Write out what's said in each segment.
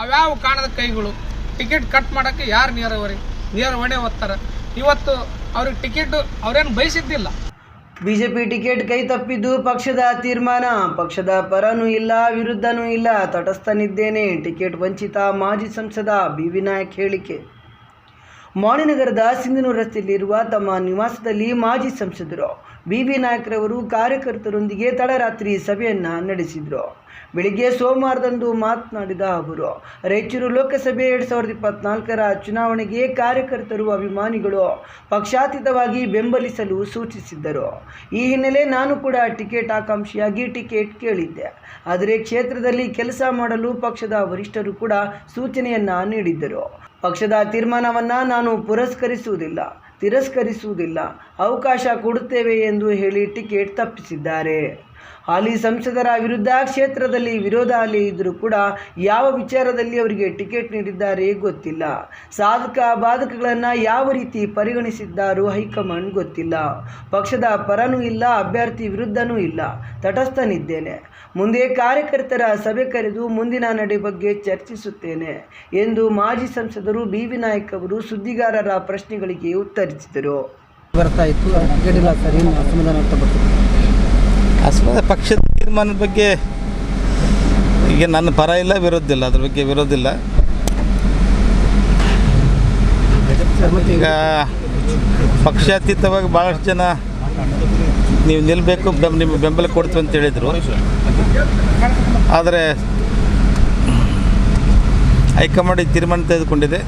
ಅವ್ಯಾವ ಕಾಣದ ಕೈಗಳು? Ticket cut ಮಾಡೋಕ್ಕೆ ಯಾರು ನೇರವರಿ? ಹೊಣೆ ಓದ್ತಾರೆ ಇವತ್ತು ಅವ್ರಿಗೆ ಟಿಕೆಟ್ ಅವ್ರೇನು ಬಯಸಿದ್ದಿಲ್ಲ. ಬಿಜೆಪಿ ಟಿಕೆಟ್ ಕೈ ತಪ್ಪಿದ್ದು ಪಕ್ಷದ ತೀರ್ಮಾನ. ಪಕ್ಷದ ಪರನೂ ಇಲ್ಲ, ವಿರುದ್ಧನೂ ಇಲ್ಲ. ತಟಸ್ಥನಿದ್ದೇನೆ. ಟಿಕೆಟ್ ವಂಚಿತ ಮಾಜಿ ಸಂಸದ ಬಿ ವಿನಾಯಕ್ ಹೇಳಿಕೆ. ಮಾಣಿನಗರದ ಸಿಂಧನೂರು ರಸ್ತೆಯಲ್ಲಿರುವ ತಮ್ಮ ನಿವಾಸದಲ್ಲಿ ಮಾಜಿ ಸಂಸದರು ಬಿ ವಿ ನಾಯಕ್ರವರು ಕಾರ್ಯಕರ್ತರೊಂದಿಗೆ ತಡರಾತ್ರಿ ಸಭೆಯನ್ನು ನಡೆಸಿದರು. ಬೆಳಿಗ್ಗೆ ಸೋಮವಾರದಂದು ಮಾತನಾಡಿದ ಅವರು, ರಾಯಚೂರು ಲೋಕಸಭೆ ಎರಡು ಸಾವಿರದ ಇಪ್ಪತ್ನಾಲ್ಕರ ಚುನಾವಣೆಗೆ ಕಾರ್ಯಕರ್ತರು ಅಭಿಮಾನಿಗಳು ಪಕ್ಷಾತೀತವಾಗಿ ಬೆಂಬಲಿಸಲು ಸೂಚಿಸಿದ್ದರು. ಈ ಹಿನ್ನೆಲೆ ನಾನು ಕೂಡ ಟಿಕೆಟ್ ಆಕಾಂಕ್ಷಿಯಾಗಿ ಟಿಕೆಟ್ ಕೇಳಿದ್ದೆ. ಆದರೆ ಕ್ಷೇತ್ರದಲ್ಲಿ ಕೆಲಸ ಮಾಡಲು ಪಕ್ಷದ ವರಿಷ್ಠರು ಕೂಡ ಸೂಚನೆಯನ್ನ ನೀಡಿದ್ದರು. ಪಕ್ಷದ ತೀರ್ಮಾನವನ್ನು ನಾನು ಪುರಸ್ಕರಿಸುವುದಿಲ್ಲ, ತಿರಸ್ಕರಿಸುವುದಿಲ್ಲ. ಅವಕಾಶ ಕೊಡುತ್ತೇವೆ ಎಂದು ಹೇಳಿ ಟಿಕೆಟ್ ತಪ್ಪಿಸಿದ್ದಾರೆ. ಹಾಲಿ ಸಂಸದರ ವಿರುದ್ಧ ಕ್ಷೇತ್ರದಲ್ಲಿ ವಿರೋಧ ಅಲೆ ಇದ್ದರೂ ಕೂಡ ಯಾವ ವಿಚಾರದಲ್ಲಿ ಅವರಿಗೆ ಟಿಕೆಟ್ ನೀಡಿದ್ದಾರೆ ಗೊತ್ತಿಲ್ಲ. ಸಾಧಕ ಬಾಧಕಗಳನ್ನು ಯಾವ ರೀತಿ ಪರಿಗಣಿಸಿದ್ದಾರೋ ಹೈಕಮಾಂಡ್ ಗೊತ್ತಿಲ್ಲ. ಪಕ್ಷದ ಪರನೂ ಇಲ್ಲ, ಅಭ್ಯರ್ಥಿ ವಿರುದ್ಧನೂ ಇಲ್ಲ. ತಟಸ್ಥನಿದ್ದೇನೆ. ಮುಂದೆ ಕಾರ್ಯಕರ್ತರ ಸಭೆ ಕರೆದು ಮುಂದಿನ ನಡೆ ಬಗ್ಗೆ ಚರ್ಚಿಸುತ್ತೇನೆ ಎಂದು ಮಾಜಿ ಸಂಸದರು ಬಿ. ವಿನಾಯಕ್ ಅವರು ಸುದ್ದಿಗಾರರ ಪ್ರಶ್ನೆಗಳಿಗೆ ಉತ್ತರಿಸಿದರು. ಬರ್ತಾ ಇತ್ತು. ಸರ್ ಅಸಮಾಧಾನ ಅಸಮಾಧಾನ ಪಕ್ಷದ ತೀರ್ಮಾನದ ಬಗ್ಗೆ ಈಗ ನನ್ನ ಪರ ಇಲ್ಲ, ವಿರೋಧ ಇಲ್ಲ. ಅದ್ರ ಬಗ್ಗೆ ವಿರೋಧ ಇಲ್ಲ. ಈಗ ಪಕ್ಷಾತೀತವಾಗಿ ಭಾಳಷ್ಟು ಜನ ನೀವು ನಿಲ್ಲಬೇಕು ಬೆಂ, ನಿಮಗೆ ಬೆಂಬಲ ಕೊಡ್ತೀವಿ ಅಂತ ಹೇಳಿದರು. ಆದರೆ ಹೈಕಮಾಂಡ್ ತೀರ್ಮಾನ ತೆಗೆದುಕೊಂಡಿದೆ.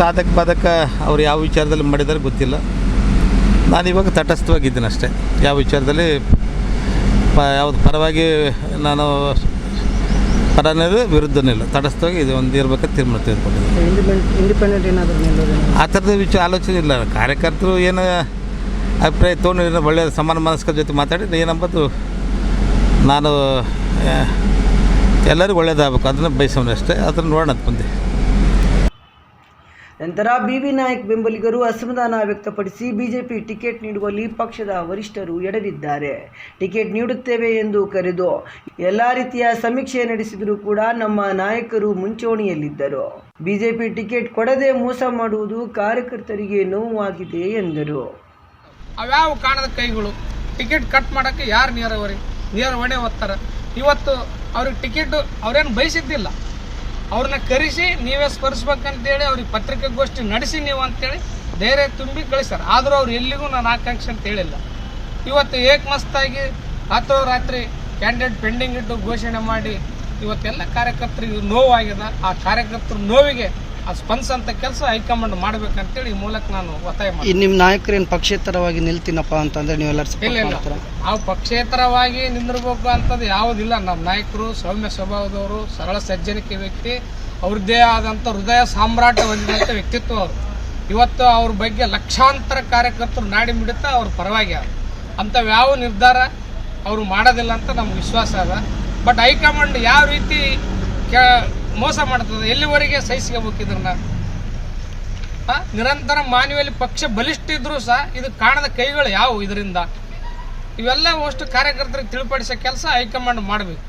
ಸಾಧಕ ಬಾಧಕ ಅವ್ರು ಯಾವ ವಿಚಾರದಲ್ಲಿ ಮಾಡಿದ್ದಾರೆ ಗೊತ್ತಿಲ್ಲ. ನಾನು ಇವಾಗ ತಟಸ್ಥವಾಗಿದ್ದೀನಿ ಅಷ್ಟೇ. ಯಾವ ವಿಚಾರದಲ್ಲಿ ಪ ಯಾವ್ದು ಪರವಾಗಿ ನಾನು ಪರನೇ ವಿರುದ್ಧನೂ ಇಲ್ಲ. ತಟಸ್ಥವಾಗಿ ಇದು ಒಂದು ಇರ್ಬೇಕಂತ ತೀರ್ಮಾನ ತೆಗೆದುಕೊಂಡಿದ್ದೀನಿ. ಆ ಥರದ ವಿಚಾರ ಆಲೋಚನೆ ಇಲ್ಲ. ಕಾರ್ಯಕರ್ತರು ಏನು ಅಭಿಪ್ರಾಯ ತೊಗೊಂಡು ಏನೋ ಒಳ್ಳೆಯ ಸಮಾನ ಮನಸ್ಕರ ಜೊತೆ ಮಾತಾಡಿ ಏನಂಬುದು ನಾನು ಎಲ್ಲರಿಗೂ ಒಳ್ಳೇದಾಗಬೇಕು. ಅದನ್ನು ಬಯಸೋನಷ್ಟೇ ಅದನ್ನು ನೋಡೋಣ ಅಂತ ಬಂದೆ. ನಂತರ ಬಿ ವಿ ನಾಯಕ್ ಬೆಂಬಲಿಗರು ಅಸಮಾಧಾನ ವ್ಯಕ್ತಪಡಿಸಿ ಬಿಜೆಪಿ ಟಿಕೆಟ್ ನೀಡುವಲ್ಲಿ ಪಕ್ಷದ ವರಿಷ್ಠರು ಎಡವಿದ್ದಾರೆ. ಟಿಕೆಟ್ ನೀಡುತ್ತೇವೆ ಎಂದು ಕರೆದು ಎಲ್ಲ ರೀತಿಯ ಸಮೀಕ್ಷೆ ನಡೆಸಿದರೂ ಕೂಡ ನಮ್ಮ ನಾಯಕರು ಮುಂಚೂಣಿಯಲ್ಲಿದ್ದರು. ಬಿಜೆಪಿ ಟಿಕೆಟ್ ಕೊಡದೆ ಮೋಸ ಮಾಡುವುದು ಕಾರ್ಯಕರ್ತರಿಗೆ ನೋವಾಗಿದೆ ಎಂದರು. ಅವ್ಯಾವ ಕಾಣದ ಕೈಗಳು? ಟಿಕೆಟ್ ಕಟ್ ಮಾಡೋಕ್ಕೆ ಯಾರು ನೇರವರಿ? ಹೊಣೆ ಓದ್ತಾರೆ ಇವತ್ತು ಅವ್ರಿಗೆ ಟಿಕೆಟ್ ಅವ್ರೇನು ಬಯಸಿದ್ದಿಲ್ಲ. ಅವ್ರನ್ನ ಕರೆಸಿ ನೀವೇ ಸ್ಪರ್ಶಬೇಕಂತೇಳಿ ಅವ್ರಿಗೆ ಪತ್ರಿಕಾಗೋಷ್ಠಿ ನಡೆಸಿ ನೀವು ಅಂತೇಳಿ ಧೈರ್ಯ ತುಂಬಿ ಕಳಿಸ್ಯಾರ. ಆದರೂ ಅವ್ರು ಎಲ್ಲಿಗೂ ನಾನು ಆಕಾಂಕ್ಷೆ ಅಂತ ಹೇಳಿಲ್ಲ. ಇವತ್ತು ಏಕಮಸ್ತಾಗಿ ರಾತ್ರಿ ಕ್ಯಾಂಡಿಡೇಟ್ ಪೆಂಡಿಂಗ್ ಇಟ್ಟು ಘೋಷಣೆ ಮಾಡಿ ಇವತ್ತೆಲ್ಲ ಕಾರ್ಯಕರ್ತರಿಗೆ ನೋವಾಗಿದೆ. ಆ ಕಾರ್ಯಕರ್ತರ ನೋವಿಗೆ ಆ ಸ್ಪಂದಿಸಂತ ಕೆಲಸ ಹೈಕಮಾಂಡ್ ಮಾಡ್ಬೇಕಂತೇಳಿ ಈ ಮೂಲಕ ನಾನು ಒತ್ತಾಯ ಮಾಡ್ತೀನಿ. ನಿಮ್ಮ ನಿಮ್ಮ ನಾಯಕರೇನು ಪಕ್ಷೇತರವಾಗಿ ನಿಲ್ತೀನಪ್ಪ ಅಂತಂದ್ರೆ ನೀವೆಲ್ಲರೂ ಇಲ್ಲ ಇಲ್ಲ. ನಾವು ಪಕ್ಷೇತರವಾಗಿ ನಿಂದಿರ್ಬೇಕು ಅಂತದ್ದು ಯಾವುದಿಲ್ಲ ನಮ್ಮ ನಾಯಕರು ಸೌಮ್ಯ ಸ್ವಭಾವದವರು ಸರಳ ಸಜ್ಜನಿಕೆ ವ್ಯಕ್ತಿ ಅವ್ರದ್ದೇ ಆದಂಥ ಹೃದಯ ಸಾಮ್ರಾಟ ಹೊಂದಿದಂಥ ವ್ಯಕ್ತಿತ್ವ ಅವರು. ಇವತ್ತು ಅವ್ರ ಬಗ್ಗೆ ಲಕ್ಷಾಂತರ ಕಾರ್ಯಕರ್ತರು ನಾಡಿ ಮಿಡುತ್ತಾ ಅವ್ರ ಪರವಾಗಿ ಅಂತ ಅಂಥವು ಯಾವ ನಿರ್ಧಾರ ಅವರು ಮಾಡೋದಿಲ್ಲ ಅಂತ ನಮ್ಗೆ ವಿಶ್ವಾಸ ಅದ. ಬಟ್ ಹೈಕಮಾಂಡ್ ಯಾವ ರೀತಿ ಮೋಸ ಮಾಡ್ತದೆ. ಎಲ್ಲಿವರೆಗೆ ಸಹಿಸ್ಕೋಬೇಕು ಇದನ್ನ ಆ, ನಿರಂತರ ಮಾನವಿಯಲ್ಲಿ ಪಕ್ಷ ಬಲಿಷ್ಠ ಇದ್ರೂ ಸಹ ಇದು ಕಾಣದ ಕೈಗಳು ಯಾವುವು ಇದರಿಂದ? ಇವೆಲ್ಲ ಅಷ್ಟು ಕಾರ್ಯಕರ್ತರಿಗೆ ತಿಳಿಪಡಿಸೋ ಕೆಲಸ ಹೈಕಮಾಂಡ್ ಮಾಡಬೇಕು.